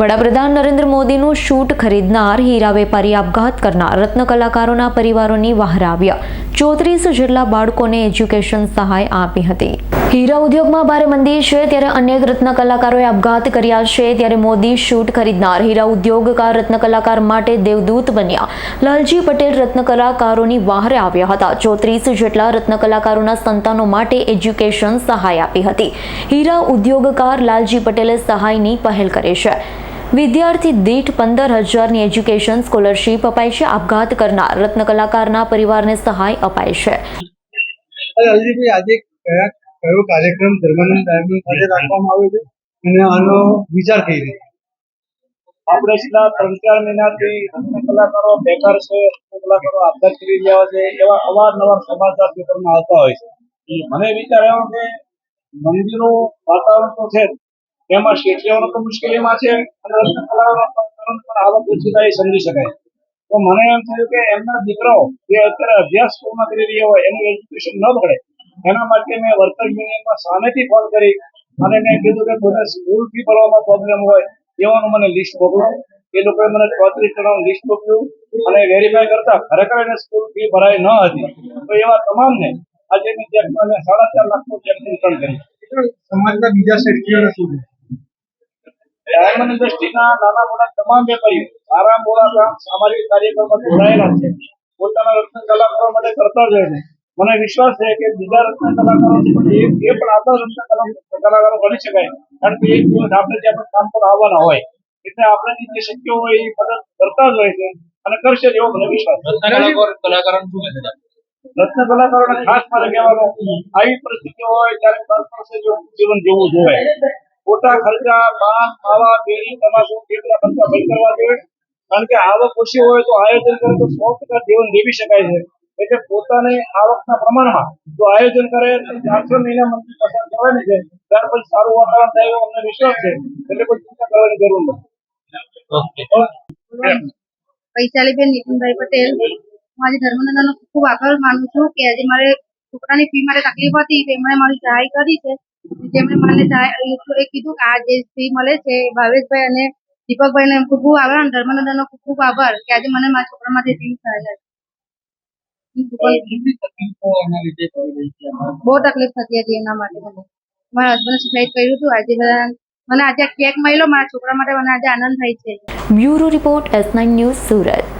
વડાપ્રધાન નરેન્દ્ર મોદીનું શૂટ ખરીદનાર હીરા વેપારી આપઘાત કરનાર રત્ન કલાકારોના પરિવારોની વહાર આવ્યા. ચોત્રીસ જેટલા બાળકોને એજ્યુકેશન સહાય આપી હતી. હીરા ઉદ્યોગમાં ભારે મંદી છે, ત્યારે અનેક રત્ન કલાકારોએ આપઘાત કર્યા છે, ત્યારે મોદી શૂટ ખરીદનાર હીરા ઉદ્યોગકાર રત્ન કલાકાર માટે દેવદૂત બન્યા. લાલજી પટેલ રત્ન કલાકારોની વહારે આવ્યા હતા. ચોત્રીસ જેટલા રત્ન કલાકારોના સંતાનો માટે એજ્યુકેશન સહાય આપી હતી. હીરા ઉદ્યોગકાર લાલજી પટેલે સહાયની પહેલ કરી છે. વિદ્યાર્થી દીઠ પંદર હજારની એજ્યુકેશન સ્કોલરશીપ અપાય છે. આપઘાત કરનાર રત્ન કલાકારના પરિવારને સહાય અપાય છે. આજે કયો કાર્યક્રમ ધર્માનંદ ડાયમંડ ખાતે રાખવામાં આવ્યો છે અને આનો વિચાર કઈ રીતે? આપણે છેલ્લા ત્રણ ચાર મહિનાથી રત્ન કલાકારો બેકાર છે રત્ન કલાકારો આપઘાત કરી રહ્યા છે એવા અવારનવાર સમાચાર પેપરમાં આવતા હોય છે. મને વિચાર આવ્યો કે મંદિરો વાતાવરણ તો છે જ. તેમાં શેઠિયાઓનો તો મુશ્કેલીમાં છે સમજી શકાય. તો મને એમ થયું કે એમના દીકરાઓ જે અત્યારે અભ્યાસ પૂર્ણ કરી રહ્યા હોય, એનું એજ્યુકેશન ન બગડે, એના માટે મેં વર્કર યુનિયનમાં સામેથી ફોન કરી અને મેં કીધું કે કોઈને સ્કૂલ ફી ભરવામાં પ્રોબ્લેમ હોય એવાનું મને લિસ્ટ મોકલો. એ લોકોએ મને ચોત્રીસ જણાનું લિસ્ટ મોકલ્યું અને વેરીફાઈ કરતા ખરેખર એને સ્કૂલ ફી ભરાઈ ન હતી. તો એવા તમામને આજે મેં સાડા ચાર લાખનું ચેક રિટર્ન કર્યું. સમાજના બીજા શેઠીઓને શું ડાયમંડ ઇન્ડસ્ટ્રીના નાના મોટા તમામ વેપારીઓ સારા કામ સામાજિક કાર્યક્રમમાં જોડાયેલા છે. પોતાના રત્ન કલાકારો માટે કરતા જ છે. મને વિશ્વાસ છે કે બીજા રત્ન કલાકારો એ પણ આપણા રત્ન કલાકારો બની શકાય. કારણ કે એક દિવસ આપણે જે આપણે કામ પર આવવાના હોય એટલે આપણે જે શક્ય હોય એ મદદ કરતા જ હોય છે અને કરશે એવો મને વિશ્વાસ છે. રત્ન કલાકારોને ખાસ મારે કહેવાનું આવી પરિસ્થિતિ હોય ત્યારે જેવું જીવન જીવવું જોઈએ. ખોટા ખર્ચા પાન ખાવા બેરી તમાકુ કેટલા ખર્ચા બંધ કરવા જોઈએ. કારણ કે આવક ઓછી હોય તો આયોજન કરે તો સો ટકા જીવન જીવી શકાય છે. એટલે પોતાને આવકના પ્રમાણમાં જો આયોજન કરે તો ચારસો મહિના મંદિર પસાર કરવાની છે. ત્યાર પછી સારું વાતાવરણ થાય એવો અમને વિશ્વાસ છે. એટલે કોઈ ચિંતા કરવાની જરૂર નથી. વૈશાલીબેન નીતિનભાઈ પટેલ. હું આજે ધર્મનંદનનો ખૂબ ખૂબ આભાર માનું છું કે આજે મારે છોકરાની ફી મારે તકલીફ હતી તો એમણે મારી સહાય કરી છે. જેમણે મને એ કીધું કે આ જે ફી મળે છે ભાવેશભાઈ અને દીપકભાઈને ખૂબ ખૂબ આભાર અને ધર્મનંદનનો ખૂબ ખૂબ આભાર કે આજે મને મારા છોકરા માટે ફી થયેલા બહુ તકલીફ થતી હતી એના માટે મને. મારા હસબન્ડ સુસાઇડ કર્યું હતું. આજે બધા મને આજે કેક મળ્યો મારા છોકરા માટે મને આજે આનંદ થાય છે. Bureau report S nine news Surat.